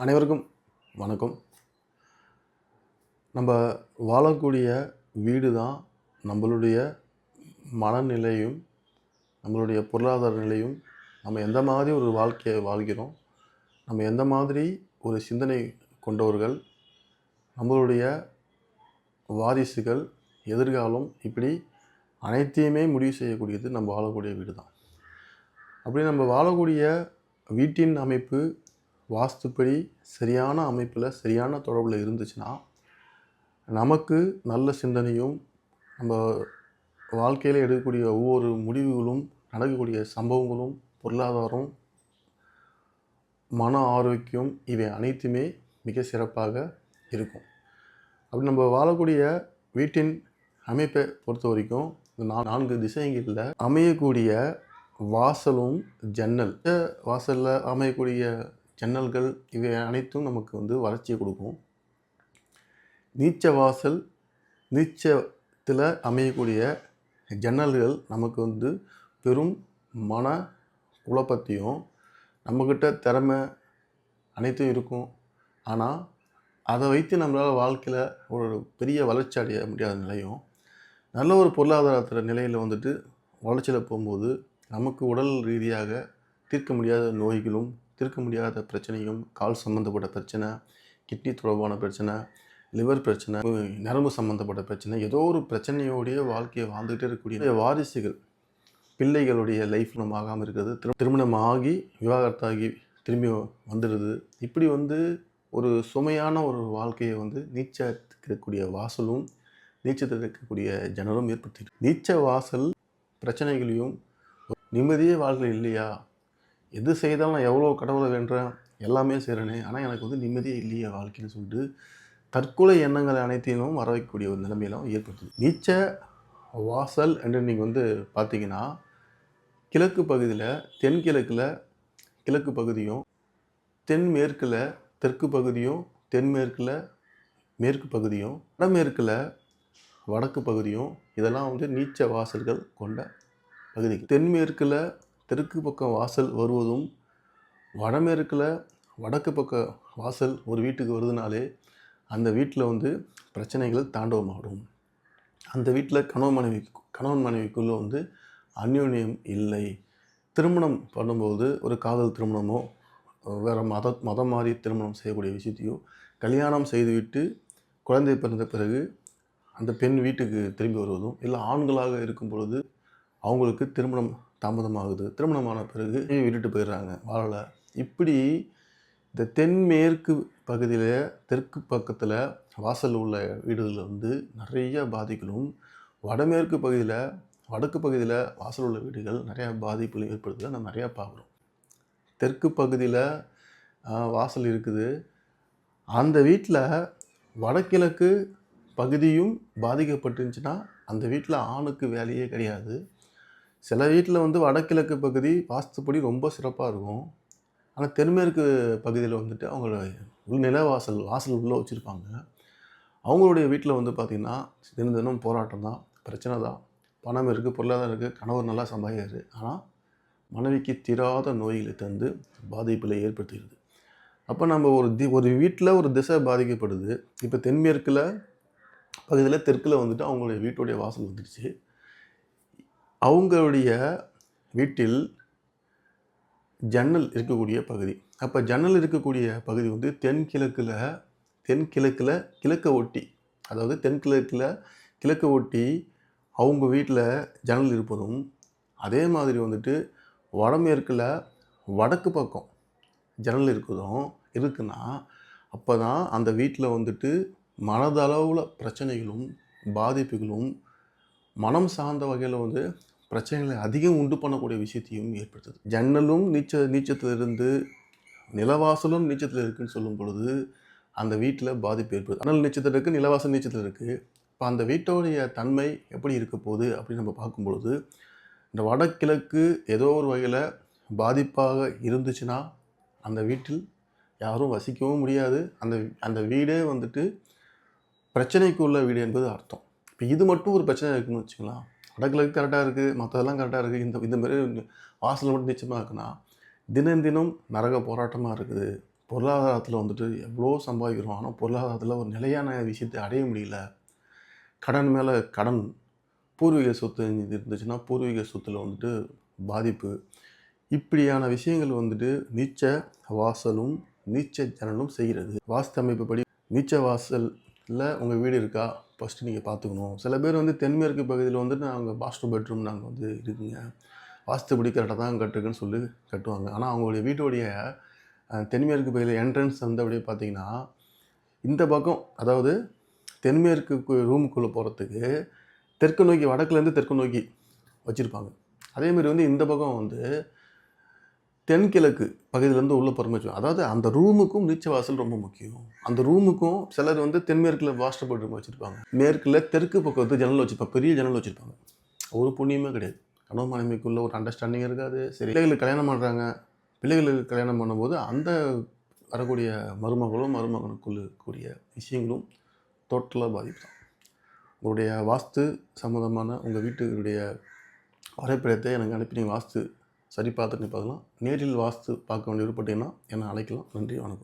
அனைவருக்கும் வணக்கம். நம்ம வாழக்கூடிய வீடு தான் நம்மளுடைய மனநிலையும் நம்மளுடைய பொருளாதார நிலையும் நம்ம எந்த மாதிரி ஒரு வாழ்க்கையை வாழ்கிறோம் நம்ம எந்த மாதிரி ஒரு சிந்தனை கொண்டவர்கள் நம்மளுடைய வாரிசுகள் எதிர்காலம் இப்படி அனைத்தையுமே முடிவு செய்யக்கூடியது நம்ம வாழக்கூடிய வீடு தான் அப்படி நம்ம வாழக்கூடிய வீட்டின் அமைப்பு வாஸ்துப்படி சரியான அமைப்பில் சரியான தொடர்பில் இருந்துச்சுன்னா நமக்கு நல்ல சிந்தனையும் நம்ம வாழ்க்கையில் எடுக்கக்கூடிய ஒவ்வொரு முடிவுகளும் நடக்கக்கூடிய சம்பவங்களும் பொருளாதாரம் மன ஆரோக்கியம் இவை அனைத்துமே மிக சிறப்பாக இருக்கும். அப்படி நம்ம வாழக்கூடிய வீட்டின் அமைப்பை பொறுத்த வரைக்கும் இந்த நா- நான்கு திசைகளில் அமையக்கூடிய வாசலும் ஜன்னல். வாசலில் அமையக்கூடிய ஜன்னல்கள் இவை அனைத்தும் நமக்கு வந்து வளர்ச்சியை கொடுக்கும். நீச்ச வாசல் நீச்சத்தில் அமையக்கூடிய ஜன்னல்கள் நமக்கு வந்து பெரும் மன குழப்பத்தையும் நம்மக்கிட்ட திறமை அனைத்தும் இருக்கும். ஆனால் அதை வைத்து நம்மளால் வாழ்க்கையில் ஒரு பெரிய வளர்ச்சி அடைய முடியாத நிலையும் நல்ல ஒரு பொருளாதாரத்தில் நிலையில் வந்துட்டு வளர்ச்சியில் போகும்போது நமக்கு உடல் ரீதியாக தீர்க்க முடியாத நோய்களும் தீர்க்க முடியாத பிரச்சனையும் கால் சம்மந்தப்பட்ட பிரச்சனை கிட்னி தொடர்பான பிரச்சனை லிவர் பிரச்சனை நரம்பு சம்மந்தப்பட்ட பிரச்சனை ஏதோ ஒரு பிரச்சனையோடைய வாழ்க்கையை வாழ்ந்துகிட்டே இருக்கக்கூடிய வாரிசுகள் பிள்ளைகளுடைய லைஃப் நம்ம ஆகாமல் இருக்கிறது திரு திருமணம் ஆகி விவாகரத்தாகி திரும்பி வந்துடுது. இப்படி வந்து ஒரு சுமையான ஒரு வாழ்க்கையை வந்து நீச்சத்துக்கு இருக்கக்கூடிய வாசலும் நீச்சத்தில் இருக்கக்கூடிய ஜனலும் ஏற்படுத்திட்டு நீச்ச வாசல் பிரச்சனைகளையும் நிம்மதியே வாழ்க்கையில் இல்லையா? எது செய்தாலும் நான் எவ்வளோ கடவுளை வேண்டுறேன் எல்லாமே செய்கிறேனே ஆனால் எனக்கு வந்து நிம்மதியே இல்லையே வாழ்க்கைன்னு சொல்லிட்டு தற்கொலை எண்ணங்கள் அனைத்தையும் வர வைக்கக்கூடிய ஒரு நிலைமையிலும் ஏற்படுத்துது நீச்ச வாசல் என்று நீங்கள் வந்து பார்த்தீங்கன்னா கிழக்கு பகுதியில் தென்கிழக்கில் கிழக்கு பகுதியும் தென்மேற்கில் தெற்கு பகுதியும் தென்மேற்கில் மேற்கு பகுதியும் வடமேற்கில் வடக்கு பகுதியும் இதெல்லாம் வந்து நீச்ச வாசல்கள் கொண்ட பகுதி தென்மேற்கில் தெற்கு பக்கம் வாசல் வருவதும் வடமேற்கில் வடக்கு பக்க வாசல் ஒரு வீட்டுக்கு வருதுனாலே அந்த வீட்டில் வந்து பிரச்சனைகள் தாண்டவமாகும். அந்த வீட்டில் கணவன் மனைவி கணவன் மனைவிக்குள்ளே வந்து அந்யோன்யம் இல்லை. திருமணம் பண்ணும்போது ஒரு காதல் திருமணமோ வேறு மத மதம் மாறி திருமணம் செய்யக்கூடிய விஷயத்தையோ கல்யாணம் செய்துவிட்டு குழந்தை பிறந்த பிறகு அந்த பெண் வீட்டுக்கு திரும்பி வருவதும் இல்லை ஆண்களாக இருக்கும் பொழுது அவங்களுக்கு திருமணம் தாமதமாகுது. திருமணமான பிறகு விட்டுட்டு போயிடுறாங்க. வாழலை. இப்படி இந்த தென்மேற்கு பகுதியில் தெற்கு பக்கத்தில் வாசல் உள்ள வீடுகளில் வந்து நிறைய பாதிகளும் வடமேற்கு பகுதியில் வடக்கு பகுதியில் வாசல் உள்ள வீடுகள் நிறையா பாதிப்புகள் ஏற்படுத்துகிறத நம்ம நிறையா பார்க்குறோம். தெற்கு பகுதியில் வாசல் இருக்குது. அந்த வீட்டில் வடகிழக்கு பகுதியும் பாதிக்கப்பட்டுருந்துச்சுன்னா அந்த வீட்டில் ஆணுக்கு வேலையே கிடையாது. சில வீட்டில் வந்து வடகிழக்கு பகுதி வாஸ்துப்படி ரொம்ப சிறப்பாக இருக்கும். ஆனால் தென்மேற்கு பகுதியில் வந்துட்டு அவங்க உள் நிலவாசல் வாசல் உள்ளே வச்சுருப்பாங்க. அவங்களுடைய வீட்டில் வந்து பார்த்திங்கன்னா தினம் தினம் போராட்டம் தான் பிரச்சனை தான். பணம் இருக்குது பொருளாதாரம் இருக்குது கணவர் நல்லா சம்பாதிக்கிறாரு. ஆனால் மனைவிக்கு தீராத நோய்களை தந்து பாதிப்பில் ஏற்படுத்துகிறது அப்போ நம்ம ஒரு தி ஒரு வீட்டில் ஒரு திசை பாதிக்கப்படுது. இப்போ தென்மேற்கில் பகுதியில் தெற்கில் வந்துட்டு அவங்களுடைய வீட்டுடைய வாசல் வந்துடுச்சு. அவங்களுடைய வீட்டில் ஜன்னல் இருக்கக்கூடிய பகுதி. அப்போ ஜன்னல் இருக்கக்கூடிய பகுதி வந்து தென்கிழக்கில் தென்கிழக்கில் கிழக்க ஒட்டி அதாவது தென்கிழக்கில் கிழக்க ஒட்டி அவங்க வீட்டில் ஜன்னல் இருப்பதும் அதே மாதிரி வந்துட்டு வடமேற்கில் வடக்கு பக்கம் ஜன்னல் இருக்குதும் இருக்குன்னா அப்போ தான் அந்த வீட்டில் வந்துட்டு மனதளவில் பிரச்சனைகளும் பாதிப்புகளும் மனம் சார்ந்த வகையில் வந்து பிரச்சனைகளை அதிகம் உண்டு பண்ணக்கூடிய விஷயத்தையும் ஏற்படுத்துது. ஜன்னலும் நீச்ச நீச்சத்திலிருந்து நிலவாசலும் நீச்சத்தில் இருக்குன்னு சொல்லும் பொழுது அந்த வீட்டில் பாதிப்பு ஏற்படுது. அனல் நீச்சத்தில் இருக்குது நிலவாசல் நீச்சத்தில் இருக்குது இப்போ அந்த வீட்டோடைய தன்மை எப்படி இருக்க போகுது அப்படின்னு நம்ம பார்க்கும் பொழுது இந்த வடகிழக்கு ஏதோ ஒரு வகையில் பாதிப்பாக இருந்துச்சுன்னா அந்த வீட்டில் யாரும் வசிக்கவும் முடியாது. அந்த அந்த வீடே வந்துட்டு பிரச்சனைக்கு உள்ள வீடு என்பது அர்த்தம். இப்போ இது மட்டும் ஒரு பிரச்சனை இருக்குன்னு வச்சுக்கலாம். வடகிழக்கு கரெக்டாக இருக்குது மற்றதெல்லாம் கரெக்டாக இருக்குது இந்த இந்த மாதிரி வாசல் மட்டும் நிச்சயமாக இருக்குன்னா தினம் தினம் நரக போராட்டமாக இருக்குது. பொருளாதாரத்தில் வந்துட்டு எவ்வளோ சம்பாதிக்கிறோம் ஆனால் பொருளாதாரத்தில் ஒரு நிலையான விஷயத்தை அடைய முடியல. கடன் மேலே கடன் பூர்வீக சொத்து இருந்துச்சுன்னா பூர்வீக சொத்தில் வந்துட்டு பாதிப்பு. இப்படியான விஷயங்கள் வந்துட்டு நீச்ச வாசலும் நீச்ச ஜனலும் செய்கிறது. வாஸ்து அமைப்புப்படி நீச்ச இல்லை உங்கள் வீடு இருக்கா? ஃபஸ்ட்டு நீங்கள் பார்த்துக்கணும். சில பேர் வந்து தென்மேற்கு பகுதியில் வந்துட்டு நாங்கள் மாஸ்டர் பெட்ரூம் நாங்கள் வந்து இருக்குங்க. வாஸ்துபடி கரெக்டாக தான் கட்டுருக்குன்னு சொல்லி கட்டுவாங்க. ஆனால் அவங்களுடைய வீட்டுடைய தென்மேற்கு பகுதியில் என்ட்ரன்ஸ் வந்து அப்படியே பார்த்தீங்கன்னா இந்த பக்கம் அதாவது தென்மேற்கு ரூமுக்குள்ளே போகிறதுக்கு தெற்கு நோக்கி வடக்குலேருந்து தெற்கு நோக்கி வச்சுருப்பாங்க. அதேமாரி வந்து இந்த பக்கம் வந்து தென்கிழக்கு பகுதியிலேருந்து உள்ளே போகிற அதாவது அந்த ரூமுக்கும் நீச்ச வாசல் ரொம்ப முக்கியம். அந்த ரூமுக்கும் சிலர் வந்து தென்மேற்கில் வாஸ்டர் பெட்ரூம் வச்சுருப்பாங்க. மேற்கில் தெற்கு பக்கத்து ஜன்னல் வச்சுருப்பாங்க பெரிய ஜன்னல் வச்சுருப்பாங்க. ஒரு புண்ணியமே கிடையாது. கணவன் மனைவிக்குள்ளே ஒரு அண்டர்ஸ்டாண்டிங் இருக்காது. சரி பிள்ளைகளுக்கு கல்யாணம் பண்ணுறாங்க பிள்ளைகளுக்கு கல்யாணம் பண்ணும்போது அந்த வரக்கூடிய மருமகளும் மருமகனுக்குள்ள விஷயங்களும் டோட்டலாக பாதிக்கும் உங்களுடைய வாஸ்து சம்மந்தமான உங்கள் வீட்டுடைய வரைபடத்தை எனக்கு அனுப்பி நீங்கள் வாஸ்து சரி பார்த்துட்டு பார்க்கலாம். நேரில் வாஸ்து பார்க்க வேண்டிய விருப்பப்பட்டீங்கன்னா என்னை அழைக்கலாம். நன்றி வணக்கம்.